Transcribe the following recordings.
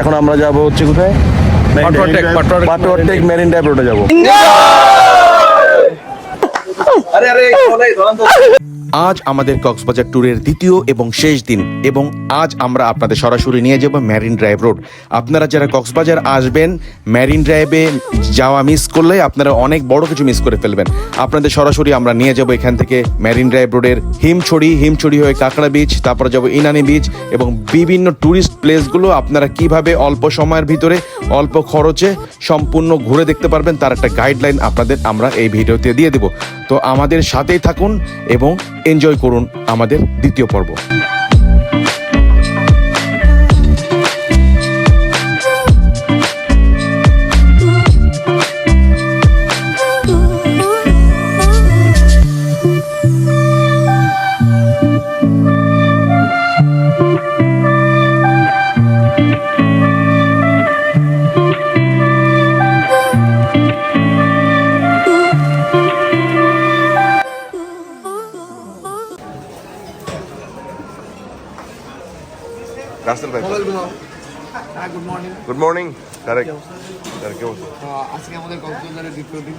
এখন আমরা যাব হচ্ছে কোথায়? মেরিন ড্রাইভ রোডে যাব। আজ আমাদের কক্সবাজার ট্যুরের দ্বিতীয় এবং শেষ দিন, এবং আজ আমরা আপনাদের সরাসরি নিয়ে যাব ম্যারিন ড্রাইভ রোড আপনারা যারা কক্সবাজার আসবেন ম্যারিন ড্রাইভে যাওয়া মিস করলে আপনারা অনেক বড় কিছু মিস করে ফেলবেন। আপনাদের সরাসরি আমরা নিয়ে যাব এখান থেকে ম্যারিন ড্রাইভ রোডের হিমছড়ি হিমছড়ি হয়ে কাঁকড়া বিচ তারপরে যাব ইনানি বিচ এবং বিভিন্ন ট্যুরিস্ট প্লেসগুলো আপনারা কীভাবে অল্প সময়ের ভিতরে, অল্প খরচে সম্পূর্ণ ঘুরে দেখতে পারবেন, তার একটা গাইডলাইন আপনাদের আমরা এই ভিডিওতে দিয়ে দেব। তো আমাদের সাথেই থাকুন এবং এনজয় করুন আমাদের দ্বিতীয় পর্ব। Morning good morning Tareq Tareq কি অবস্থা? আজকে আমাদের কক্সবাজারের দ্বিতীয় দিন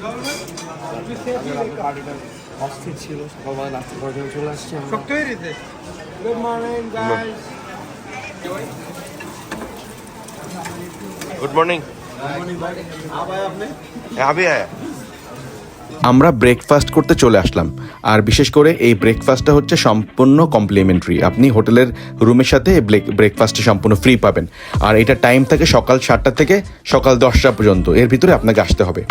পার্টিটা অস্থির ছিল সকালবেলা চলে আসছি গুড মর্নিং আবি আয়া আমরা ব্রেকফাস্ট করতে চলে আসলাম। আর বিশেষ করে এই ব্রেকফাস্টটা হচ্ছে সম্পূর্ণ কমপ্লিমেন্টারি আপনি হোটেলের রুমের সাথে ব্রেকফাস্টে সম্পূর্ণ ফ্রি পাবেন। আর এটা টাইম থাকে সকাল সাতটা থেকে সকাল দশটা পর্যন্ত। এর ভিতরে আপনাকে আসতে হবে।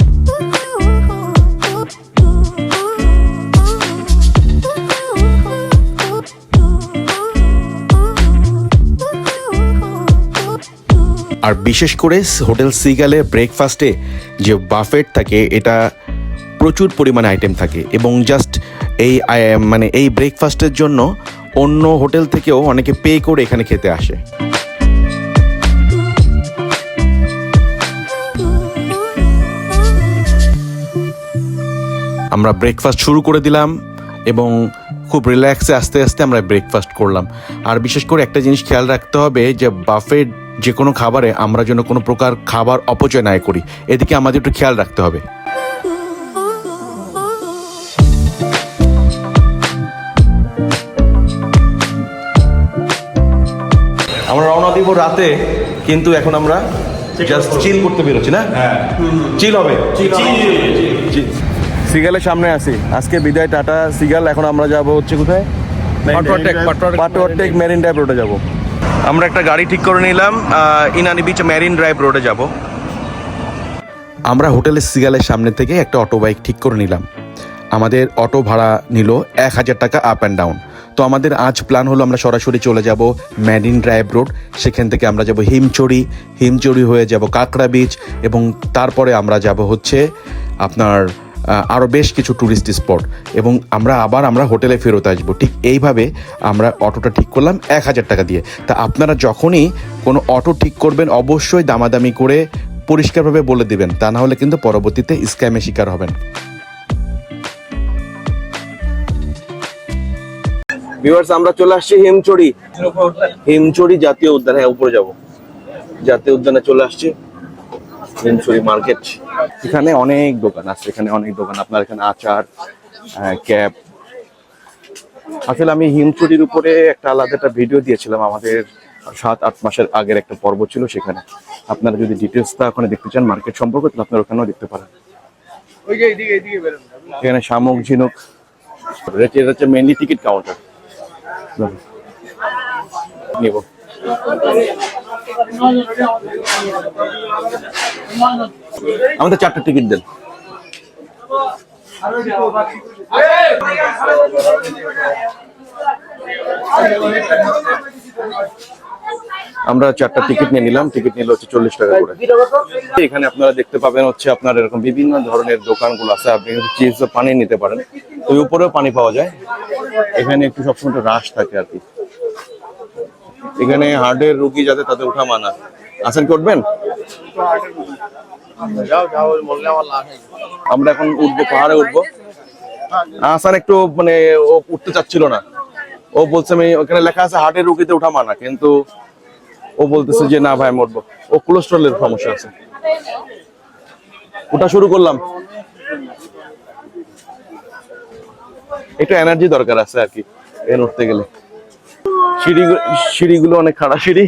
আর বিশেষ করে হোটেল সিগালে ব্রেকফাস্টে যে বাফেট থাকে, এটা প্রচুর পরিমাণে আইটেম থাকে এবং জাস্ট এই মানে এই ব্রেকফাস্টের জন্য অন্য হোটেল থেকেও অনেকে পে করে এখানে খেতে আসে। আমরা ব্রেকফাস্ট শুরু করে দিলাম এবং খুব রিল্যাক্সে আস্তে আস্তে আমরা ব্রেকফাস্ট করলাম। আর বিশেষ করে একটা জিনিস খেয়াল রাখতে হবে যে বাফেট যে কোনো খাবারে আমরা যেন কোনো প্রকার খাবার অপচয় না করি। এদিকে আমাদের একটু খেয়াল রাখতে হবে। আমরা রওনা দিব রাতে কিন্তু এখন আমরা জাস্ট চিল করতে বেরোচ্ছি না? চিল হবে। চিল। সিগালের সামনে আসি আজকে বিদায় টাটা। সিগাল এখন আমরা যাব হচ্ছে কোথায়? পাটোয়ারটেক মেরিন ড্রাইভ রোডে যাব। আমরা একটা গাড়ি ঠিক করে নিলাম ইনানি বিচ মেরিন ড্রাইভ রোডে যাব। আমরা হোটেলের সিগালের সামনে থেকে একটা অটো বাইক ঠিক করে নিলাম। আমাদের অটো ভাড়া নিল এক হাজার টাকা আপ অ্যান্ড ডাউন তো আমাদের আজ প্ল্যান হলো আমরা সরাসরি চলে যাব ম্যারিন ড্রাইভ রোড সেখান থেকে আমরা যাব হিমচড়ি হিমচড়ি হয়ে যাব কাঁকড়া বিচ এবং তারপরে আমরা যাব হচ্ছে আপনার আরও বেশ কিছু ট্যুরিস্ট স্পট এবং আমরা আবার আমরা হোটেলে ফেরত আসব। ঠিক এইভাবে আমরা অটোটা ঠিক করলাম এক হাজার টাকা দিয়ে। তা আপনারা যখনই কোনো অটো ঠিক করবেন, অবশ্যই দামাদামি করে পরিষ্কারভাবে বলে দিবেন, তা না হলে কিন্তু পরবর্তীতে স্ক্যামে শিকার হবেন। ভিউয়ার্স আমরা চলে আসছি হিমচড়ি। হিমচড়ি জাতীয় উদ্যান। হ্যাঁ উপরে যাব। জাতীয় উদ্যানে চলে আসছি। হিমচড়ি মার্কেট। এখানে অনেক দোকান আছে এখানে অনেক দোকান। আপনার এখানে আচার ক্যাপ। আসলে আমি হিমচুরির উপরে একটা আলাদা একটা ভিডিও দিয়েছিলাম। আমাদের সাত আট মাসের আগের একটা পর্ব ছিল সেখানে। আপনারা যদি ডিটেলসটা ওখানে দেখতে চান মার্কেট সম্পর্কে তাহলে আপনারা ওখানেও দেখতে পারেন। এখানে শামুক ঝিনুক। এটা হচ্ছে মেনলি টিকিট কাউন্টার নিব আমাদের চারটে টিকিট দেন আমরা চারটা টিকিট নিয়ে নিলাম টিকিট নিলে হচ্ছে চল্লিশ টাকা করে। এখানে আপনারা দেখতে পাবেন হচ্ছে আপনার এরকম বিভিন্ন ধরনের দোকানগুলো আছে, আপনি চিজ পানি নিতে পারেন, ওই উপরেও পানি পাওয়া যায়। এখানে একটু সবসময় একটু রাশ থাকে আর কি। এখানে হার্টের রুগী যাতে তাদের উঠা মানা। আসেন কি উঠবেন? আমরা এখন উঠবো, পাহাড়ে উঠবো। আসান একটু মানে উঠতে চাচ্ছিল না। ও বলছে, আমি ওখানে লেখা আছে, হার্টের রুগীতে উঠা মানা। কিন্তু ও বলতেছে যে, না ভাই, মরবো। ও কোলেস্ট্রলের সমস্যা আছে। ওটা শুরু করলাম। একটু এনার্জি দরকার আছে আর কি এ উঠতে গেলে। সিঁড়ি সিঁড়িগুলো অনেক খাড়া সিঁড়ি।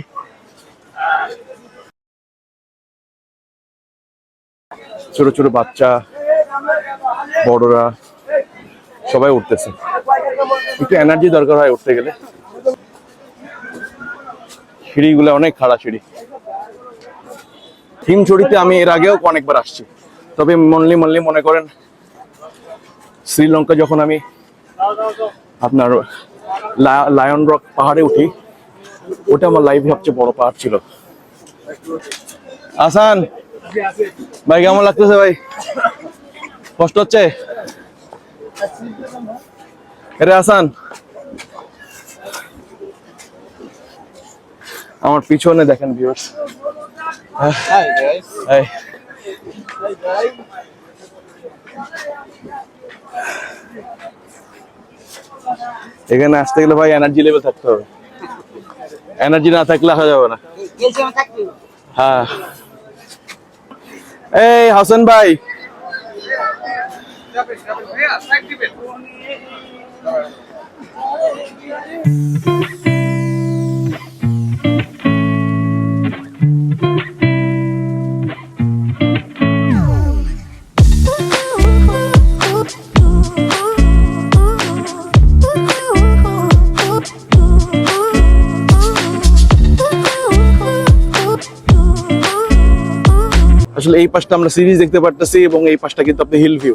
ছোট ছোট বাচ্চা, বড়রা, সবাই উঠতেছে। একটু এনার্জি দরকার হয় উঠতে গেলে। সিঁড়িগুলো অনেক খাড়া সিঁড়ি। হিমছড়িতে আমি এর আগেও অনেকবার আসছি। তবে মনলি মনলি মনে করেন শ্রীলঙ্কা যখন আমি আপনার লায়ন রক পাহাড়ে উঠি, ওটা আমার লাইফে সবচেয়ে বড় পাহাড় ছিল। আসান, ভাই কেমন লাগতেছে ভাই? কষ্ট হচ্ছে? আরে আসান আমার পিছনে দেখেন ভিউয়ার্স এখানে আসতে গেলে ভাই এনার্জি লেভেল থাকতে হবে। এনার্জি না থাকলে আসা যাবে না। হ্যাঁ। এই হাসান ভাই। আসলে এই পাশটা আমরা সিরিজ দেখতে পারতেছি এবং এই পাশটা কিন্তু আপনি হিল ভিউ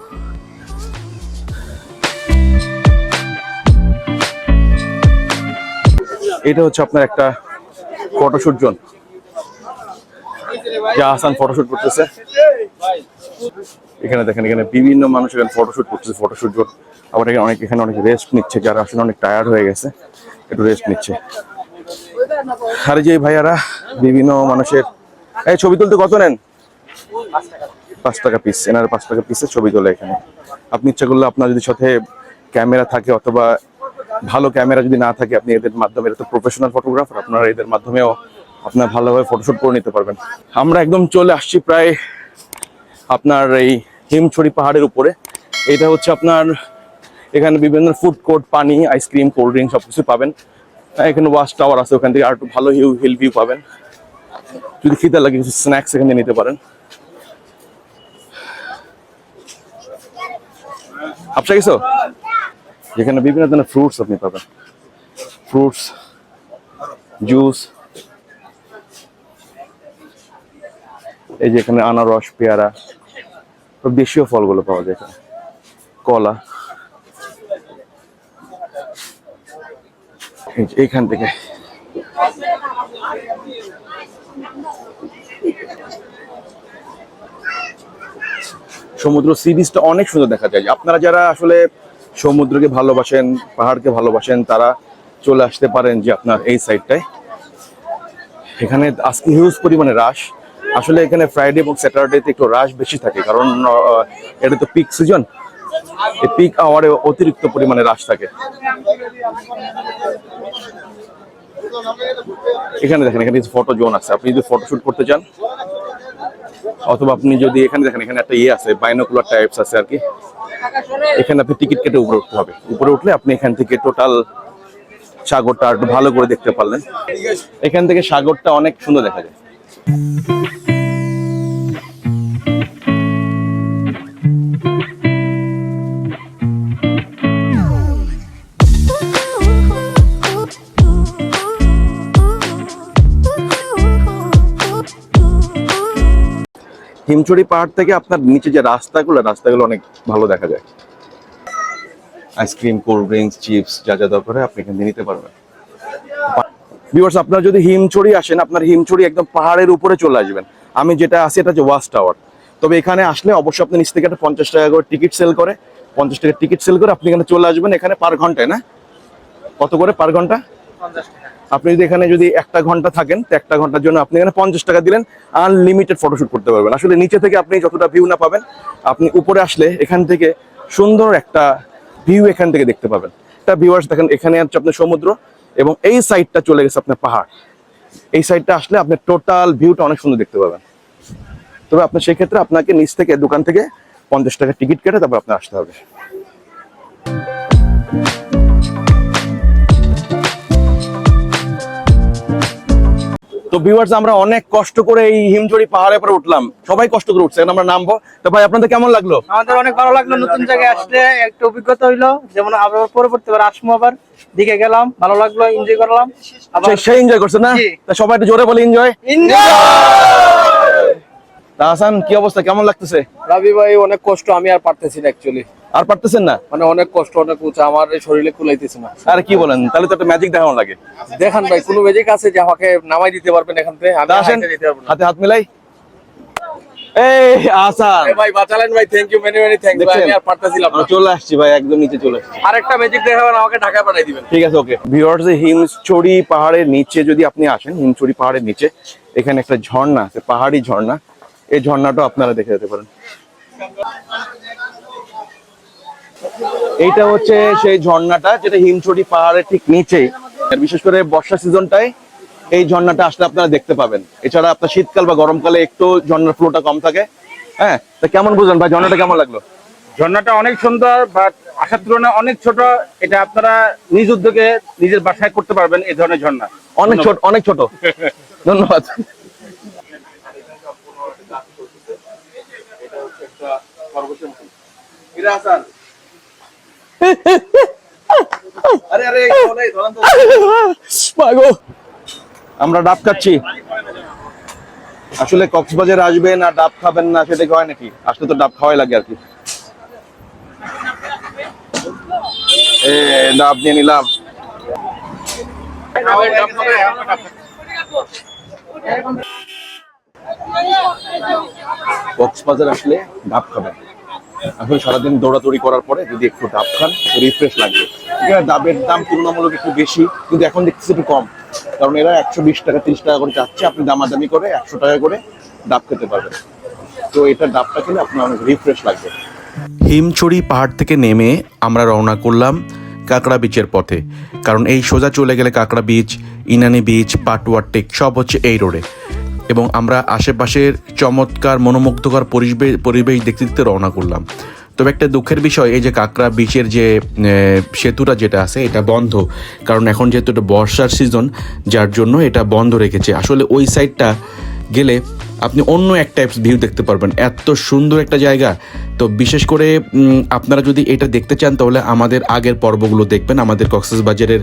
এটা হচ্ছে আপনার একটা ফটোশুট জোন যা হাসান ফটোশুট করতেছে। এখানে দেখেন, এখানে বিভিন্ন মানুষ এখানে ফটোশুট করতেছে ফটোশুট জোন আবার এখানে অনেক এখানে অনেক রেস্ট নিচ্ছে, যারা আসলে অনেক টায়ার্ড হয়ে গেছে, একটু রেস্ট নিচ্ছে। আর যে ভাইয়ারা, বিভিন্ন মানুষের, এই ছবি তুলতে কত নেন? পাঁচ টাকা পিস এনারা পাঁচ টাকা পিসের ছবি তোলে এখানে। আপনি ইচ্ছা করলে আপনার যদি সাথে ক্যামেরা থাকে অথবা ভালো ক্যামেরা যদি না থাকে, আপনি এদের মাধ্যমে তো প্রফেশনাল ফটোগ্রাফার আপনারা এদের মাধ্যমেও আপনার ভালোভাবে ফটোশ্যুট করে নিতে পারবেন। আমরা একদম চলে আসছি প্রায় আপনার এই হিমছড়ি পাহাড়ের উপরে। এটা হচ্ছে আপনার, এখানে বিভিন্ন ফুড কোর্ট পানি আইসক্রিম কোল্ড ড্রিঙ্ক সব কিছু পাবেন। এখানে ওয়াশ টাওয়ার আছে, ওখান থেকে আর একটু ভালো হিউ হিল ভিউ পাবেন। যদি খিদে লাগে, কিছু স্ন্যাক্স এখানে নিতে পারেন। আপসা গেছো যেখানে বিভিন্ন ধরনের ফ্রুটস আপনি পাবেন। ফ্রুটস জুস এই যে এখানে আনারস, পেয়ারা দেশীয় ফলগুলো পাওয়া যায় এখানে। কলা। এই এইখান থেকে। সমুদ্র সি বিচটা অনেক সুন্দর দেখা যায়। আপনারা যারা আসলে সমুদ্রকে ভালোবাসেন, পাহাড়কে ভালোবাসেন, তারা চলে আসতে পারেন যে আপনার এই সাইডটায় এখানে আজকে হিউজ পরিমাণে রাশ আসলে এখানে ফ্রাইডে এবং স্যাটারডেতে একটু রাশ বেশি থাকে, কারণ এটা তো পিক সিজন এই পিক আওয়ারে অতিরিক্ত পরিমাণে রাশ থাকে। এখানে দেখেন, এখানে ফটো জোন আছে, আপনি যদি ফটো শুট করতে চান অথবা আপনি যদি এখানে দেখেন, এখানে একটা ইয়ে আছে বাইনোকুলার টাইপস আছে আর কি। এখানে আপনি টিকিট কেটে উপরে উঠতে হবে। উপরে উঠলে আপনি এখান থেকে টোটাল সাগরটা একটু ভালো করে দেখতে পারলেন। এখান থেকে সাগরটা অনেক সুন্দর দেখা যায়। হিমচুরি পাহাড় থেকে আপনার নিচে যে রাস্তাগুলো রাস্তাগুলো অনেক ভালো দেখা যায়। আইসক্রিম কোল্ড ড্রিঙ্কস চিপস যা যা দরকার আপনি এখান নিতে পারবেন। আপনার যদি হিমচুরি আসেন, আপনার হিমচুরি একদম পাহাড়ের উপরে চলে আসবেন। আমি যেটা আছি, এটা হচ্ছে ওয়াচ টাওয়ার তবে এখানে আসলে অবশ্যই আপনি নিচ থেকে একটা পঞ্চাশ টাকা করে টিকিট সেল করে, পঞ্চাশ টাকা টিকিট সেল করে আপনি এখানে চলে আসবেন, এখানে পার ঘন্টায়, না? কত করে পার ঘণ্টা? আপনি যদি এখানে যদি একটা ঘণ্টা থাকেন, তো একটা ঘণ্টার জন্য আপনি এখানে পঞ্চাশ টাকা দিলেন আনলিমিটেড ফটোশুট করতে পারবেন। আসলে নিচে থেকে আপনি যতটা ভিউ না পাবেন, আপনি উপরে আসলে এখান থেকে সুন্দর একটা ভিউ এখান থেকে দেখতে পাবেন। একটা ভিউয়ার্স দেখেন, এখানে হচ্ছে আপনার সমুদ্র এবং এই সাইডটা চলে গেছে আপনার পাহাড়। এই সাইডটা আসলে আপনি টোটাল ভিউটা অনেক সুন্দর দেখতে পাবেন। তবে আপনার সেক্ষেত্রে আপনাকে নিচ থেকে দোকান থেকে পঞ্চাশ টাকা টিকিট কেটে তারপর আপনার আসতে হবে। তো ভিউয়ার্স আমরা অনেক কষ্ট করে এই হিমচড়ি পাহাড়ের উপরে উঠলাম। সবাই কষ্ট করে উঠছে আমরা নামবো। তো ভাই আপনাদের কেমন লাগল? আমাদের অনেক ভালো লাগল নতুন জায়গায় আসলে একটা অভিজ্ঞতা হইল যেমন আবার পরবর্তী বার আসব আবার দিকে গেলাম ভালো লাগল এনজয় করলাম। আবার সে- সেই এনজয় করছে না? সবাই একটু জোরে বলে এনজয় enjoy! হাসান কি অবস্থা? কেমন লাগতেছে? রাবি ভাই অনেক কষ্ট আমি আর পারতেছি না অ্যাকচুয়ালি আর পারতেছেন না? মানে অনেক কষ্ট অনেক উঁচা আমার শরীরে কুলাইতেছে না। আরে কি বলেন তাহলে তো একটা ম্যাজিক দেখানো লাগে। দেখান ভাই কোনো ম্যাজিক আছে যে আমাকে নামাই দিতে পারবেন এখান থেকে? আমি হাতে হাত মিলাই। এই আসান ভাই বাঁচালেন ভাই thank you many many thank ভাই দেখছেন? আমি আর পারতেছিলাম না চলে আসছি ভাই একদম নিচে চলে আসছি। আরেকটা ম্যাজিক দেখাবেন আমাকে ঢাকায় পাঠাই দিবেন। ঠিক আছে ওকে। ভিউয়ার্স হিমচড়ি পাহাড়ের নিচে যদি আপনি আসেন হিমচড়ি পাহাড়ের নিচে এখানে একটা ঝর্ণা আছে পাহাড়ি ঝর্ণা। এই ঝর্ণাটাও আপনারা দেখে যেতে পারেন। এইটা হচ্ছে সেই ঝর্ণাটা যেটা হিমচড়ি পাহাড়ের ঠিক নিচে। আর বিশেষ করে বর্ষা সিজনটায় এই ঝর্ণাটা আসলে আপনারা দেখতে পাবেন। এছাড়া আপনার শীতকাল বা গরমকালে একটু ঝর্ণার ফ্লোটা কম থাকে। হ্যাঁ তা কেমন বুঝলেন ভাই? ঝর্ণাটা কেমন লাগল? ঝর্ণাটা অনেক সুন্দর বাট আসার তুলনায় অনেক ছোট। এটা আপনারা নিজ উদ্যোগে নিজের বাসায় করতে পারবেন এই ধরনের ঝর্ণা। অনেক ছোট অনেক ছোট। ধন্যবাদ। পাগো। আমরা ডাব খাচ্ছি। আসলে কক্সবাজার আসবেন আর ডাব খাবেন না সেটা কি হয় নাকি? আসলে তো ডাব খাওয়াই লাগে আর কি। এ ডাব নিয়ে নিলাম। কক্সবাজার আসলে ডাব খাবেন। এখন সারাদিন দৌড়াদৌড়ি করার পরে যদি একটু ডাব খান রিফ্রেশ লাগবে। এখানে ডাবের দাম তুলনামূলক একটু বেশি, কিন্তু এখন দেখতেছি একটু কম। কারণ এরা একশো বিশ টাকা, তিরিশ টাকা করে চাচ্ছে, আপনি দামাদামি করে একশো টাকা করে ডাব খেতে পারবেন। তো এটা ডাবটা খেলে আপনার অনেক রিফ্রেশ লাগবে। হিমছড়ি পাহাড় থেকে নেমে আমরা রওনা করলাম কাঁকড়া বিচের পথে। কারণ এই সোজা চলে গেলে কাঁকড়া বিচ ইনানি বিচ পাটুয়ার টেক, সব হচ্ছে এই রোডে এবং আমরা আশেপাশের চমৎকার মনোমুগ্ধকর পরিবেশ পরিবেশ দেখতে দেখতে রওনা করলাম। তবে একটা দুঃখের বিষয়, এই যে কাঁকড়া বিচের যে সেতুটা যেটা আছে, এটা বন্ধ। কারণ এখন যেহেতু এটা বর্ষার সিজন যার জন্য এটা বন্ধ রেখেছে। আসলে ওই সাইডটা গেলে আপনি অন্য এক টাইপস ভিউ দেখতে পারবেন। এত সুন্দর একটা জায়গা। তো বিশেষ করে আপনারা যদি এটা দেখতে চান, তাহলে আমাদের আগের পর্বগুলো দেখবেন। আমাদের কক্সবাজারের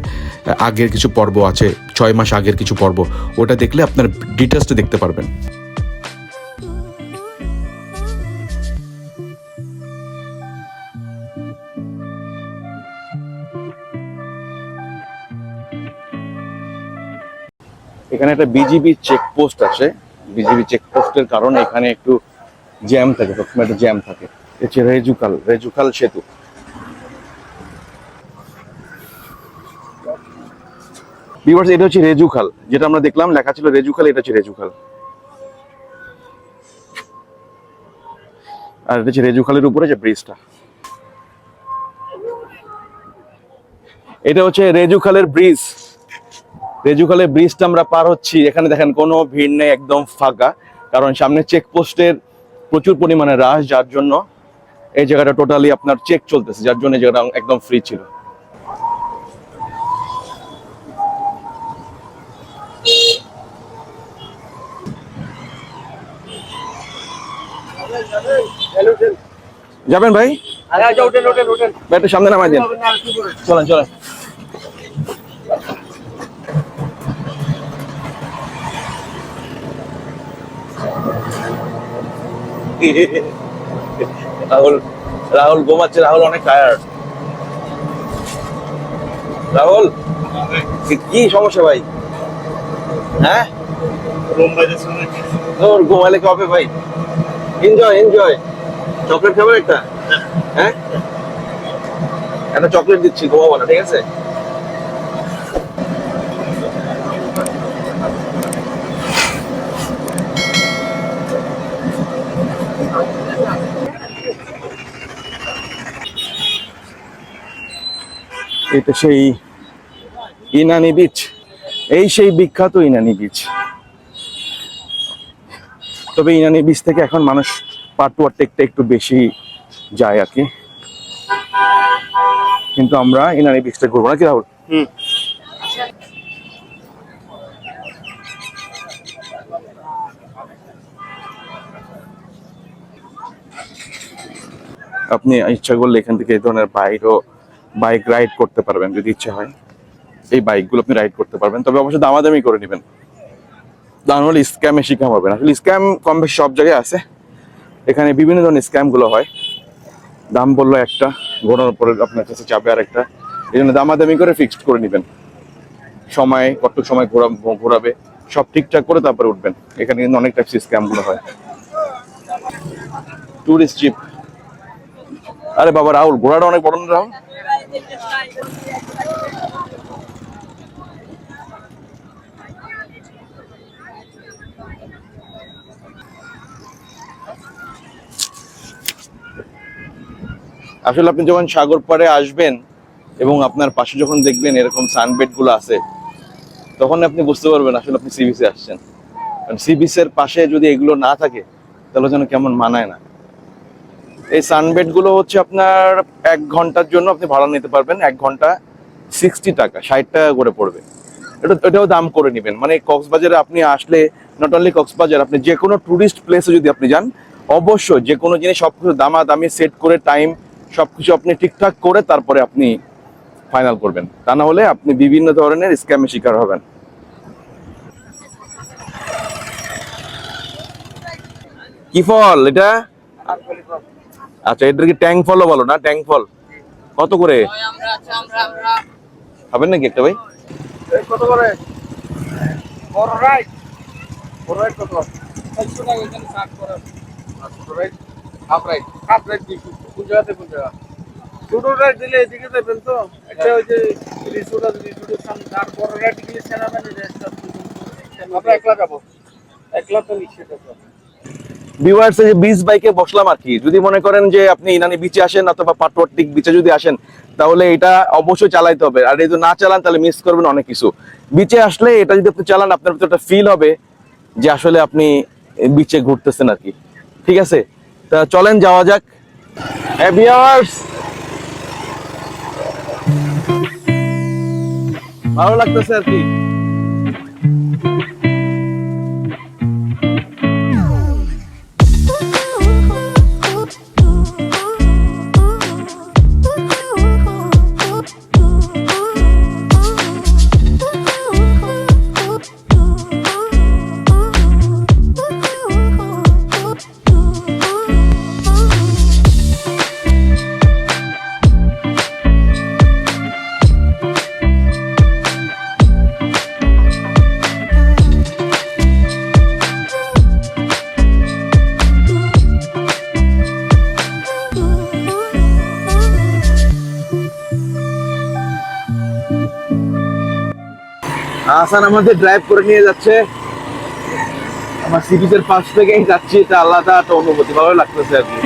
আগের কিছু পর্ব আছে। ছয় মাস আগের কিছু পর্ব। ওটা দেখলে আপনার ডিটেলসটা দেখতে পারবেন। এখানে একটা বিজিবি চেকপোস্ট আছে। বিজিবি চেকপোস্টের কারণে এখানে একটু জ্যাম থাকে সবসময় একটা জ্যাম থাকে। হচ্ছে রেজুকাল রেজুকাল সেতু। ভিউয়ার্স এটা হচ্ছে রেজুখাল যেটা আমরা দেখলাম, লেখা ছিল রেজুখাল এটা হচ্ছে রেজুখাল আর এটা হচ্ছে রেজুখালের উপরে যে ব্রিজটা এটা হচ্ছে রেজুখালের ব্রিজ রেজুখালের ব্রিজটা আমরা পার হচ্ছি। এখানে দেখেন কোনো ভিড় নেই একদম ফাঁকা। কারণ সামনে চেকপোস্টের প্রচুর পরিমাণে রাশ যার জন্য এই জায়গাটা টোটালি আপনার চেক চলতেছে যার জন্য এই জায়গাটা একদম ফ্রি ছিল। যাবেন ভাই? ব্যাগটা সামনে নামাই দেন। চলেন চলেন। রাহুল রাহুল ঘুমাচ্ছে, রাহুল অনেক টায়ার্ড রাহুল, কি- সমস্যা ভাই? হ্যাঁ? তোর ঘুমালে কি হবে ভাই? এনজয় এনজয় চকলেট খাবেন একটা হ্যাঁ? একটা চকলেট দিচ্ছি, ঘুমাবো না, ঠিক আছে? এটা সেই ইনানি বিচ। এই সেই বিখ্যাত ইনানি বীচ। তবে ইনানি বীচ থেকে এখন মানুষ পাটুয়ার টেকটা একটু বেশি যায় আর কি। কিন্তু আমরা ইনানি বীচটা ঘুরবো নাকি রাহুল? আপনি ইচ্ছা করলে এখান থেকে এই ধরনের বাইকও বাইক রাইড করতে পারবেন যদি ইচ্ছে হয়। এই বাইকগুলো আপনি রাইড করতে পারবেন। তবে অবশ্যই দামাদামি করে নেবেন। তা নাহলে স্ক্যামে শিকার হবে না। আসলে স্ক্যাম কম বেশি সব জায়গায় আছে। এখানে বিভিন্ন ধরনের স্ক্যামগুলো হয়। দাম বলল একটা ঘোরানোর পরে আপনার কাছে চাপে আর একটা এই জন্য দামাদামি করে ফিক্সড করে নেবেন। সময়, কত সময় ঘোরা ঘোরাবে, সব ঠিকঠাক করে তারপরে উঠবেন। এখানে কিন্তু অনেক ট্যাক্সি স্ক্যামগুলো হয়। টুরিস্ট জিপ আরে বাবা, রাহুল, ঘোড়াটা অনেক বড় রাহুল? আসলে আপনি যখন সাগর পাড়ে আসবেন এবং আপনার পাশে যখন দেখবেন এরকম সানবেডগুলো আছে তখন আপনি বুঝতে পারবেন আসলে আপনি সি বিচে আসছেন। কারণ সি বিচের পাশে যদি এগুলো না থাকে, তাহলে যেন কেমন মানায় না। এই সানবেডগুলো হচ্ছে আপনার এক ঘণ্টার জন্য আপনি ভাড়া নিতে পারবেন, এক ঘণ্টা সিক্সটি টাকা, ষাট টাকা করে পড়বে। এটা, এটাও দাম করে নেবেন। মানে কক্সবাজারে আপনি আসলে নট অনলি কক্সবাজার, আপনি যে কোনো টুরিস্ট প্লেসে যদি আপনি যান, অবশ্যই যে কোনো জিনিস সবকিছু দামা দামি সেট করে টাইম সবকিছু আপনি ঠিকঠাক করে তারপরে আপনি ফাইনাল করবেন। তা না হলে আপনি বিভিন্ন ধরনের স্ক্যামের শিকার হবেন। কি ফল এটা? আচ্ছা এটার কি ট্যাং ফলও বলো না, ট্যাং ফল। কত করে? খাবেন নাকি একটা ভাই? কত করে বড় রাইট বড় রাইট কত? টাকা এখানে ষাট করে। ছোট রাইট হাফ রাইট হাফ কোন জায়গাতে কোন জায়গা ছোট দিলে এদিকে দেবেন তো? একটা ওই যে রিসোর্ট আছে সামনে। আর বড় রাইট সেনাবাহিনী আমরা একলা যাব। একলা তো নিশ্চিত ভিউয়ার্স এই বিচ বাইকে বসলাম আর কি। যদি মনে করেন যে আপনি ইনানি বিচে আসেন অথবা পাটওয়াটিক বিচে যদি আসেন তাহলে এটা অবশ্যই চালাইতে হবে। আর যদি না চালান তাহলে মিস করবেন অনেক কিছু। বিচে আসলে এটা যদি আপনি চালান আপনার ভিতরে একটা ফিল হবে যে আসলে আপনি বিচে ঘুরতেছেন আর কি। ঠিক আছে? তা চলেন যাওয়া যাক। ভালো লাগতেছে আর কি। আসান আমাদের ড্রাইভ করে নিয়ে যাচ্ছে। আমার সিরিজের পাশ থেকেই যাচ্ছি, এটা আলাদা একটা অনুভূতি, ভালো লাগতেছে আর কি।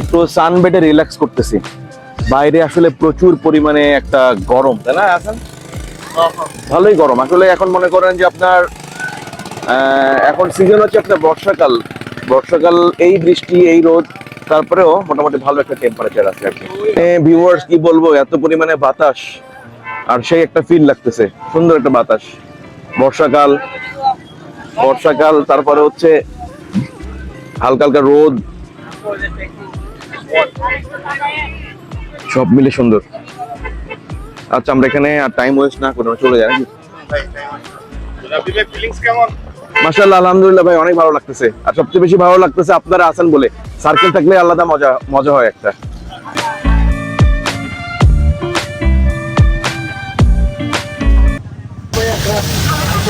একটু সানবেডে রিল্যাক্স করতেছি। বাইরে আসলে প্রচুর পরিমাণে একটা গরম, তাই না আসান ভালোই গরম। আসলে এখন মনে করেন যে আপনার এখন সিজন হচ্ছে আপনার বর্ষাকাল। বর্ষাকাল, এই বৃষ্টি, এই রোদ, তারপরেও মোটামুটি ভালো একটা টেম্পারেচার আছে ভিউয়ার্স কি। বলব, এত পরিমাণে বাতাস, আর সেই একটা ফিল লাগতেছে, সুন্দর একটা বাতাস। বর্ষাকাল বর্ষাকাল, তারপরে হচ্ছে হালকা হালকা রোদ। সব মিলে সুন্দর। আচ্ছা আমরা এখানে আর টাইম ওয়েস্ট না করে চলে যাই। মাশাআল্লাহ আলহামদুলিল্লাহ ভাই অনেক ভালো লাগতেছে। আর সবচেয়ে বেশি ভালো লাগতেছে আপনারা আছেন বলে। সার্কেল থাকলে আলাদা মজা মজা হয় একটা।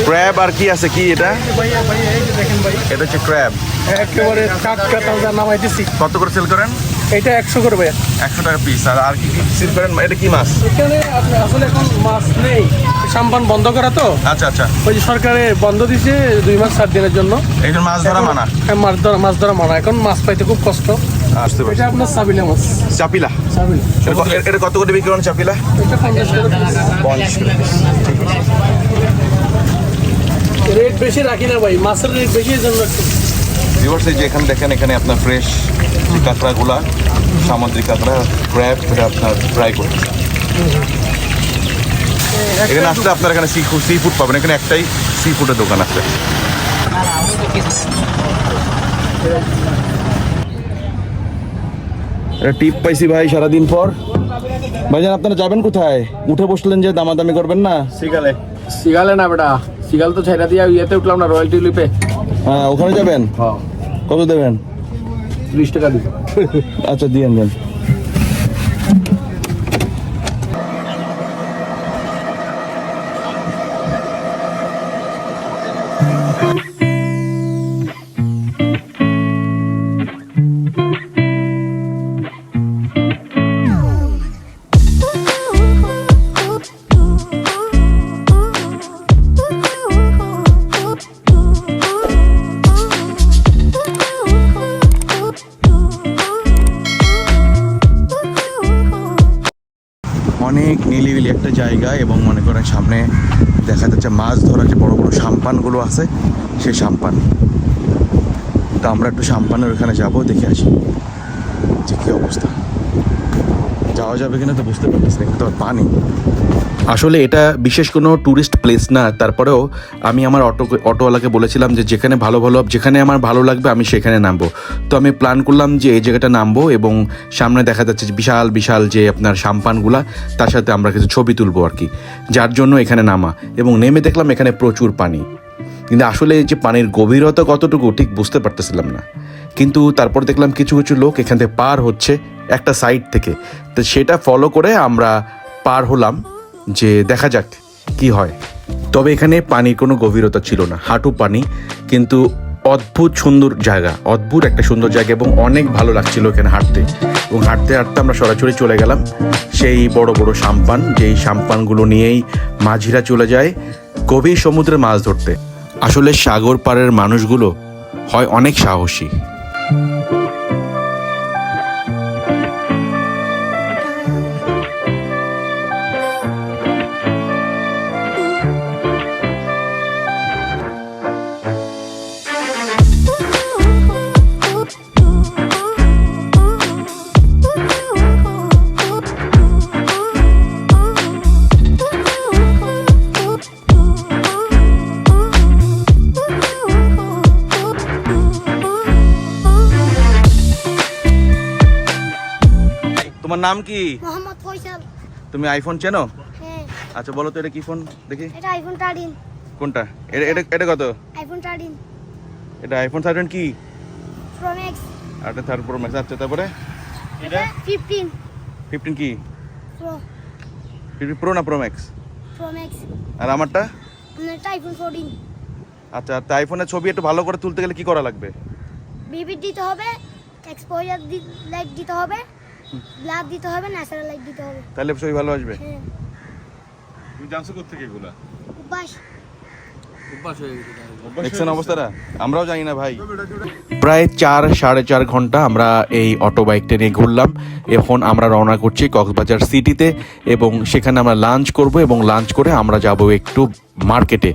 ক্র্যাব আর কি আছে? কি এটা? এটা হচ্ছে ক্র্যাব একেবারে টাটকা তাজা নামাইতেছি কত করে সেল করেন? এটা একশো করে ভাইয়া। একশো টাকা পিস আর আর কি কি সেল করেন? এটা কি মাছ? এখানে আপনি আসলে এখন মাছ নেই। সাম্পান বন্ধ করা তো। আচ্ছা আচ্ছা। ওই যে সরকারে বন্ধ দিছে দুই মাস সাত দিনের জন্য। এই মাছ ধরা মানা? হ্যাঁ, মাছ ধরা মাছ ধরা মানা। এখন মাছ পাইতে খুব কষ্ট। আসতে পারছি। এটা আপনার সাবিলা মাছ। চাপিলা সাবিলা এটা কত করে বিক্রি করেন চাপিলা এটা পঞ্চাশ করে পঞ্চাশ করে রেট বেশি রাখি না ভাই। মাছের রেট বেশি এই জন্য ভিউয়ার্স এই যে এখানে দেখেন এখানে আপনার ফ্রেশ যে কাঁকড়াগুলা সামুদ্রিক কাঁকড়া ক্র্যাব এটা আপনার ফ্রাই করতে এখানে আসলে আপনার এখানে সি ফুড সি ফুড পাবেন। এখানে একটাই সি ফুডের দোকান আছে। টিপ পাইছি ভাই সারাদিন পর। ভাইজান আপনারা যাবেন কোথায়? উঠে বসলেন যে দামাদামি করবেন না? সিগালে। সিগালে না বেটা। সিগাল তো ছাইরা দিয়া ইয়েতে উঠলাম না রয়্যাল টিউলিপে হ্যাঁ ওখানে যাবেন? হ্যাঁ। কত দেবেন? ত্রিশ টাকা দিবে আচ্ছা দিয়ে দেন। যাচ্ছে মাছ ধরার যে বড় বড় সাম্পানগুলো আছে, সেই সাম্পান। তো আমরা একটু সাম্পানের ওখানে যাব, দেখে আসি যে কী অবস্থা। যাওয়া যাবে কিনা তো বুঝতে পারতেছি না কিন্তু পানি। আসলে এটা বিশেষ কোনো ট্যুরিস্ট প্লেস না, তারপরেও আমি আমার অটো, অটোওয়ালাকে বলেছিলাম যে যেখানে ভালো ভালো, যেখানে আমার ভালো লাগবে আমি সেখানে নামবো। তো আমি প্ল্যান করলাম যে এই জায়গাটা নামবো এবং সামনে দেখা যাচ্ছে যে বিশাল বিশাল যে আপনার সাম্পানগুলা, তার সাথে আমরা কিছু ছবি তুলবো আর কি। যার জন্য এখানে নামা এবং নেমে দেখলাম এখানে প্রচুর পানি। কিন্তু আসলে এই যে পানির গভীরতা কতটুকু, ঠিক বুঝতে পারতেছিলাম না। কিন্তু তারপর দেখলাম কিছু কিছু লোক এখান থেকে পার হচ্ছে একটা সাইড থেকে। তো সেটা ফলো করে আমরা পার হলাম। যে দেখা যাক কি হয়। তবে এখানে পানির কোনো গভীরতা ছিল না। হাঁটু পানি, কিন্তু অদ্ভুত সুন্দর জায়গা। অদ্ভুত একটা সুন্দর জায়গা এবং অনেক ভালো লাগছিল এখানে হাঁটতে। এবং হাঁটতে হাঁটতে আমরা সরাসরি চলে গেলাম সেই বড় বড় সাম্পান, যেই সাম্পানগুলো নিয়েই মাঝিরা চলে যায় গভীর সমুদ্রে মাছ ধরতে। আসলে সাগর পাড়ের মানুষগুলো হয় অনেক সাহসী। নাম কি? মোহাম্মদ ফয়সাল। তুমি আইফোন চেনো? হ্যাঁ। আচ্ছা বলো তো এটা কি ফোন দেখি। এটা আইফোন থার্টিন কোনটা? এটা এটা এটা কত? আইফোন থার্টিন এটা আইফোন থার্টিন কি? প্রো ম্যাক্স আর এটা থার্ড প্রো ম্যাক্স আচ্ছা তারপরে? এটা ফিফটিন ফিফটিন কি? প্রো ফিফটিন প্রো না প্রো ম্যাক্স প্রো ম্যাক্স আর আমারটা? আপনারটা আইফোন ফোরটিন আচ্ছা আর আইফোনের ছবি একটু ভালো করে তুলতে গেলে কি করা লাগবে? বিবিট দিতে হবে এক্সপোজার লাইট দিতে হবে। ব্লাড দিতে হবে ন্যাচারাল লাইট দিতে হবে। তাহলে ছবি ভালো আসবে? হ্যাঁ। তুমি জানছো কোথেকে এগুলা? উপাস অভ্যাস দেখছেন অবস্থাটা? আমরাও জানি না ভাই। প্রায় চার সাড়ে চার ঘণ্টা আমরা এই অটো বাইকটা নিয়ে ঘুরলাম। এখন আমরা রওনা করছি কক্সবাজার সিটিতে এবং সেখানে আমরা লাঞ্চ করব এবং লাঞ্চ করে আমরা যাব একটু মার্কেটে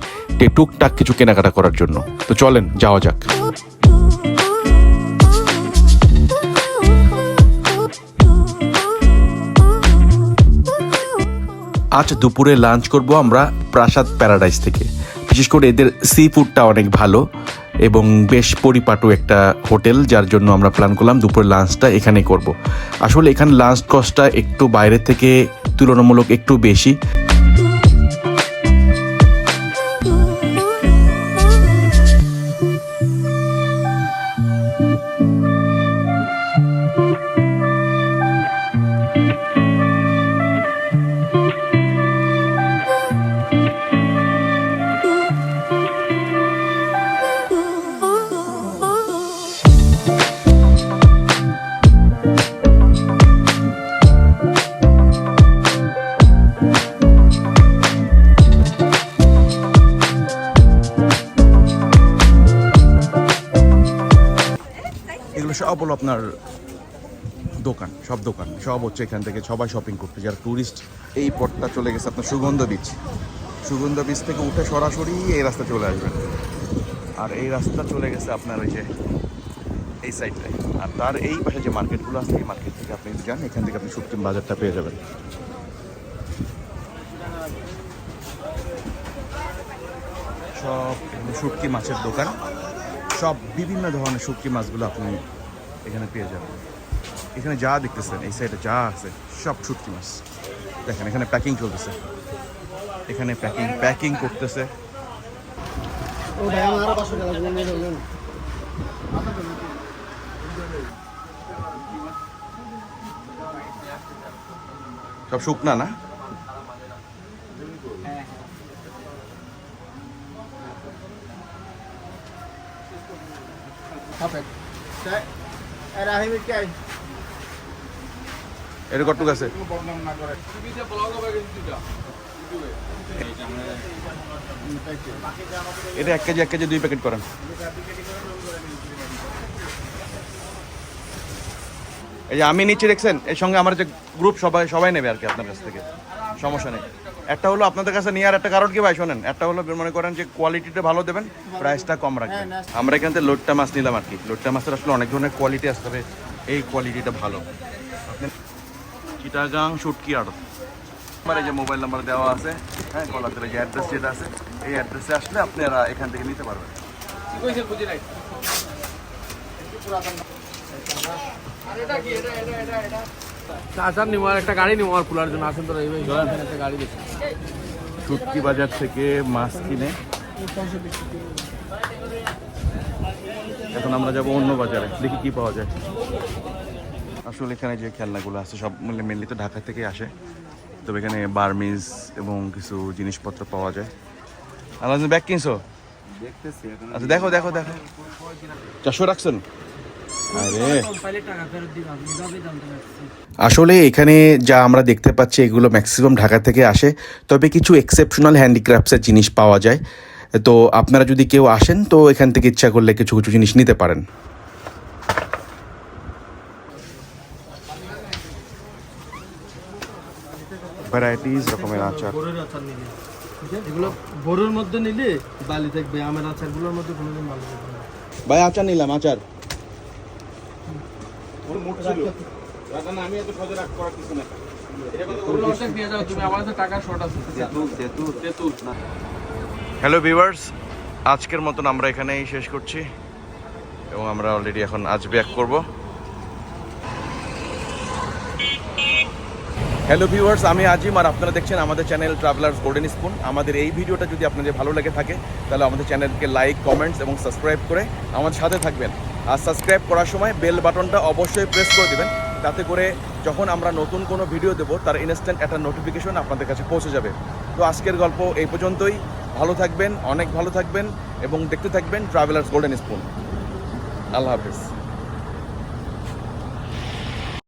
টুকটাক কিছু কেনাকাটা করার জন্য। তো চলেন যাওয়া যাক। আজ দুপুরে লাঞ্চ করব আমরা প্রাসাদ প্যারাডাইস থেকে। বিশেষ করে এদের সি ফুডটা অনেক ভালো এবং বেশ পরিপাটু একটা হোটেল, যার জন্য আমরা প্ল্যান করলাম দুপুরে লাঞ্চটা এখানে করব। আসলে এখানে লাঞ্চ কস্টটা একটু বাইরে থেকে তুলনামূলক একটু বেশি। সব হলো আপনার দোকান, সব দোকান। সব হচ্ছে এখান থেকে সবাই শপিং করতে। যারা ট্যুরিস্ট এই পথটা চলে গেছে আপনার সুগন্ধ বিচ সুগন্ধ বিচ থেকে উঠে সরাসরি এই রাস্তা চলে আসবেন। আর এই রাস্তা চলে গেছে আপনার ওই যে এই সাইডটায় আর তার এই পাশে যে মার্কেটগুলো আছে, এই মার্কেট থেকে আপনি যান, এখান থেকে আপনি শুটকিম বাজারটা পেয়ে যাবেন। সব এখানে শুটকি মাছের দোকান। সব বিভিন্ন ধরনের শুটকি মাছগুলো আপনি এখানে পেয়ে যাবেন। এখানে যা দেখতেছেন এই সাইডে যা আছে সব শুটকি মাছ। দেখেন এখানে প্যাকিং চলতেছে। এখানে প্যাকিং প্যাকিং করতেছে। সব শুকনা না? এটা কটুক আছে? এটা এক কেজি এক কেজি দুই প্যাকেট করেন। এই যে আমি নিচে দেখছেন এর সঙ্গে আমার যে গ্রুপ সবাই সবাই নেবে আর কি আপনার কাছ থেকে। সমস্যা নেই। একটা হলো আপনাদের কাছে নেওয়ার একটা কারণ কি ভাই শোনেন একটা হলো মনে করেন যে কোয়ালিটিটা ভালো দেবেন প্রাইসটা কম রাখবেন। আমরা এখান থেকে লোটটা মাছ নিলাম আর কি। লোটটা মাছের আসলে অনেক ধরনের কোয়ালিটি আসতে হবে এই কোয়ালিটিটা ভালো। আপনি চিটাগাং শুটকি আড়ত। আমার এই যে মোবাইল নাম্বার দেওয়া আছে হ্যাঁ কলাতের যে অ্যাড্রেস যেটা আছে এই অ্যাড্রেসে আসলে আপনারা এখান থেকে নিতে পারবেন। আচার নিবো আর একটা গাড়ি নিবো আর পুলার জন্য। আসেন তো এইভাবে একটা গাড়ি দেখি। শুটকি বাজার থেকে মাছ কিনে। এখন আমরা যাব অন্য বাজারে। দেখি কি পাওয়া যায়। আসলে এখানে যে খেলনাগুলো আছে সব মূল্যে মেনলি তো ঢাকা থেকে আসে। তবে এখানে বার্মিজ এবং কিছু জিনিসপত্র পাওয়া যায়। আলাদা ব্যাগ কিনছো? আচ্ছা দেখো দেখো দেখো। চারশো রাখছেন? আসলে এখানে যা আমরা দেখতে পাচ্ছি এগুলো ম্যাক্সিমাম ঢাকা থেকে আসে। তবে কিছু এক্সেপশনাল হ্যান্ডিক্রাফটসের জিনিস পাওয়া যায়। তো আপনারা যদি কেউ আসেন তো এখান থেকে ইচ্ছা করলে কিছু কিছু জিনিস নিতে পারেন। ভ্যারাইটিস রকমের আচার। এগুলো বড়ের মধ্যে নিলে বালি থাকবে আমের আচারগুলোর মধ্যে কোনোদিন ভালো ভাই আচার নিলাম আচার। আমি এত সহজে রাখ করার কিছু না ওগুলো অর্ধেক দিয়ে যাও তুমি আমার কাছে টাকা শর্ট আছে তেঁতুল না। হ্যালো ভিউয়ার্স আজকের মতন আমরা এখানেই শেষ করছি এবং আমরা অলরেডি এখন আজ ব্যাক করব। হ্যালো ভিউয়ার্স আমি আজিম আর আপনারা দেখছেন আমাদের চ্যানেল ট্রাভেলার্স গোল্ডেন স্পুন আমাদের এই ভিডিওটা যদি আপনাদের ভালো লেগে থাকে তাহলে আমাদের চ্যানেলকে লাইক কমেন্টস এবং সাবস্ক্রাইব করে আমাদের সাথে থাকবেন। আর সাবস্ক্রাইব করার সময় বেল বাটনটা অবশ্যই প্রেস করে দেবেন। তাতে করে যখন আমরা নতুন কোনো ভিডিও দেবো, তার ইনস্ট্যান্ট একটা নোটিফিকেশন আপনাদের কাছে পৌঁছে যাবে। তো আজকের গল্প এই পর্যন্তই। ভালো থাকবেন, অনেক ভালো থাকবেন এবং দেখতে থাকবেন ট্রাভেলার্স গোল্ডেন স্পুন আল্লাহ হাফিজ।